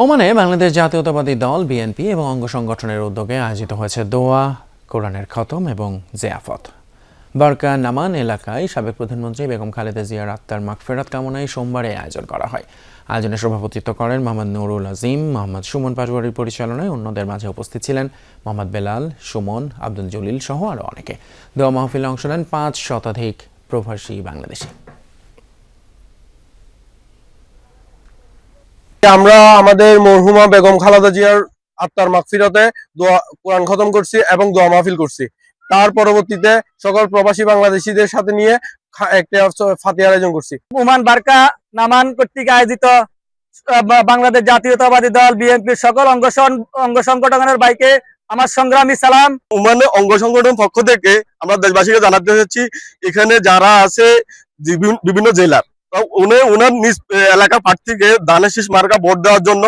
ওমানে বাংলাদেশ জাতীয়তাবাদী দল, বিএনপি এবং অঙ্গ সংগঠনের উদ্যোগে আয়োজিত হয়েছে দোয়া, কোরআনের খতম এবং জিয়াফত। বারকা নামান এলাকায় সাবেক প্রধানমন্ত্রী বেগম খালেদা জিয়ার আত্মার মাগফেরাত কামনায় সোমবার আয়োজন করা হয়। আয়োজনে সভাপতিত্ব করেন মোহাম্মদ নুরুল আজিম, মোহাম্মদ সুমন পাটোয়ারির পরিচালনায় অন্যদের মাঝে উপস্থিত ছিলেন মোহাম্মদ বেলাল, সুমন, আব্দুল জলিল সহ আরও অনেকে। দোয়া মাহফিলে অংশ নেন পাঁচ শতাধিক প্রবাসী বাংলাদেশি। আমরা আমাদের মরহুমা বেগম খালেদা জিয়ার আত্মার মাগফিরাতে দোয়া কোরআন খতম করছি এবং দোয়া মাহফিল করছি। তার পরবর্তীতে সকল প্রবাসী বাংলাদেশিদের সাথে নিয়ে একটা ফাতিহার আয়োজন করছি। ওমান বার্কা নামান কর্তৃক আয়োজিত বাংলাদেশ জাতীয়তাবাদী দল বিএনপির সকল অঙ্গ অঙ্গ সংগঠনের বাইকে আমার সংগ্রামী সালাম। ওমানে অঙ্গ সংগঠন পক্ষ থেকে আমরা দেশবাসীকে জানাতে চাচ্ছি এখানে যারা আছে বিভিন্ন- জেলার। উনি ওনার নিজ এলাকা প্রার্থীকে ধানের শীষ মার্কা ভোট দেওয়ার জন্য